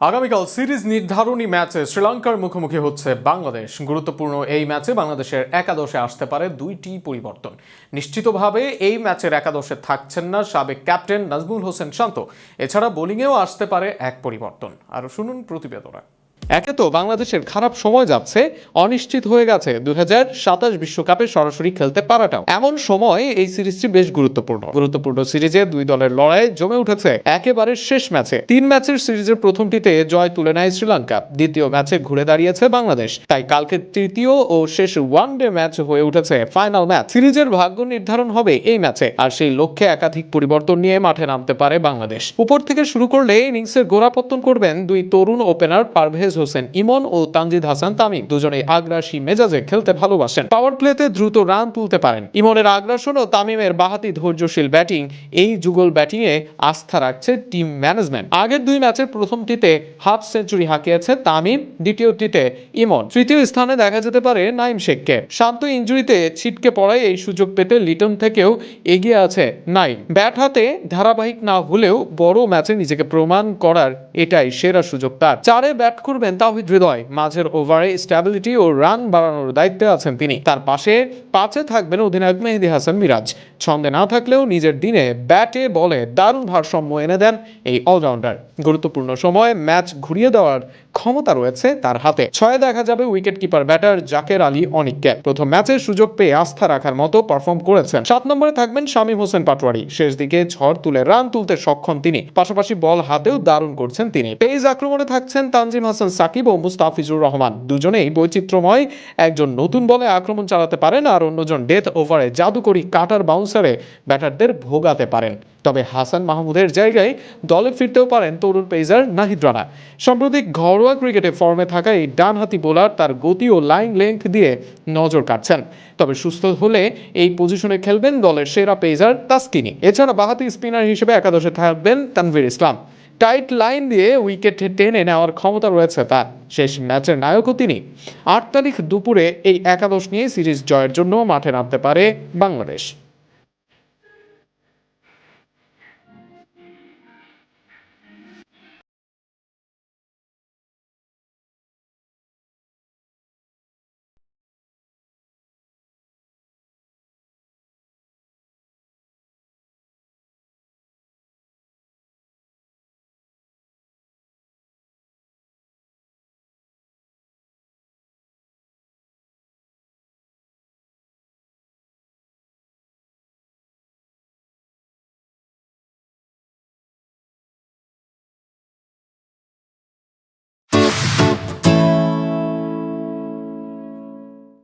আগামীকাল সিরিজ নির্ধারণী ম্যাচে শ্রীলঙ্কার মুখোমুখি হচ্ছে বাংলাদেশ। গুরুত্বপূর্ণ এই ম্যাচে বাংলাদেশের একাদশে আসতে পারে দুইটি পরিবর্তন। নিশ্চিতভাবে এই ম্যাচের একাদশে থাকছেন না সাবেক ক্যাপ্টেন নাজমুল হোসেন শান্ত। এছাড়া বোলিংয়েও আসতে পারে এক পরিবর্তন। আরও শুনুন প্রতিবেদনা। একে তো বাংলাদেশের খারাপ সময় যাচ্ছে, অনিশ্চিত হয়ে গেছে। দুই বিশ্বকাপে সরাসরি খেলতে পারাটাও। এমন সময় এই সিরিজটি বেশ গুরুত্বপূর্ণ। গুরুত্বপূর্ণ সিরিজে দুই দলের লড়াই জমে উঠেছে একেবারে শেষ ম্যাচে। তিন ম্যাচের সিরিজের প্রথমটিতে জয় তুলে নেয় শ্রীলঙ্কা। দ্বিতীয় ম্যাচে ঘুরে দাঁড়িয়েছে বাংলাদেশ। তাই কালকে তৃতীয় ও শেষ ওয়ান ডে ম্যাচ হয়ে উঠেছে ফাইনাল ম্যাচ। সিরিজের ভাগ্য নির্ধারণ হবে এই ম্যাচে। আর সেই লক্ষ্যে একাধিক পরিবর্তন নিয়ে মাঠে নামতে পারে বাংলাদেশ। উপর থেকে শুরু করলে ইনিংসের গোড়াপত্তন করবেন দুই তরুণ ওপেনার পারভেজ হোসেন, ইমন ও তানজিদ হাসান তামিম দুজনেই আগ্রাসী মেজাজে খেলতে ভালোবাসেন। পাওয়ার প্লেতে দ্রুত রান তুলতে পারেন। ইমনের আগ্রাসন ও তামিমের বাহাতি ধৈর্যশীল ব্যাটিং এই যুগল ব্যাটিংয়ে আস্থা রাখছে টিম ম্যানেজমেন্ট। আগের দুই ম্যাচের প্রথমটিতে হাফ সেঞ্চুরি হাঁকিয়েছে তামিম, দ্বিতীয়টিতে ইমন। তৃতীয় স্থানে দেখা যেতে পারে নাইম শেখকে। শান্ত ইঞ্জুরিতে ছিটকে পড়ায় এই সুযোগ পেতে লিটন থেকেও এগিয়ে আছে নাইম ব্যাট হাতে ধারাবাহিক না হলেও বড় ম্যাচে নিজেকে প্রমাণ করার এটাই সেরা সুযোগ তার। চারে ব্যাট করবেন তাহিদ হৃদয়। মাঝের ওভারে স্ট্যাবিলিটি ও রান বাড়ানোর দায়িত্বে আছেন তিনি। তার পাশে, পাঁচে থাকবেন অধিনায়ক মেহেদি হাসান মিরাজ। ছন্দে না থাকলেও নিজের দিনে ব্যাটে, বলে দারুণ ভারসাম্য এনে দেন এই অলরাউন্ডার। গুরুত্বপূর্ণ সময়ে ম্যাচ ঘুরিয়ে দেওয়ার ক্ষমতা রয়েছে তার হাতে। ছয়ে দেখা যাবে wicket keeper batter Jaker Ali অনিককে। প্রথম ম্যাচে সুযোগ পেয়ে আস্থা রাখার মতো পারফর্ম করেছেন। সাত নম্বরে থাকবেন শামীম হোসেন পাটোয়ারি। শেষ দিকে ঝড় তুলে রান তুলতে সক্ষম তিনি। পাশাপাশি বল হাতেও দারুণ করছেন তিনি। পেজ আক্রমণে থাকছেন তানজিম হাসান, সাকিব ও মুস্তাফিজুর রহমান। দুজনেই বৈচিত্র্যময়। একজন নতুন বলে আক্রমণ চালাতে পারেন আর অন্যজন ডেথ ওভারে জাদুকরি কাটার বাউন্সারে ব্যাটারদের ভোগাতে পারেন। তবে হাসান মাহমুদের জায়গায় দলে ফিরতেও পারেন তরুণ পেসার নাহিদ রানা। সাম্প্রতিক ঘরোয়া ক্রিকেটে ফর্মে থাকা এই ডানহাতি বোলার তার গতি ও লাইন লেংথ দিয়ে নজর কাটছেন। তবে সুস্থ হলে এই পজিশনে খেলবেন দলের সেরা পেসার তাসকিনি। এছাড়া বাহাতি স্পিনার হিসেবে একাদশে থাকবেন তানভীর ইসলাম। টাইট লাইন দিয়ে উইকেট টেনে নেওয়ার ক্ষমতা রয়েছে তার। শেষ ম্যাচের নায়কও তিনি। আট তারিখ দুপুরে এই একাদশ নিয়ে সিরিজ জয়ের জন্য মাঠে নামতে পারে বাংলাদেশ।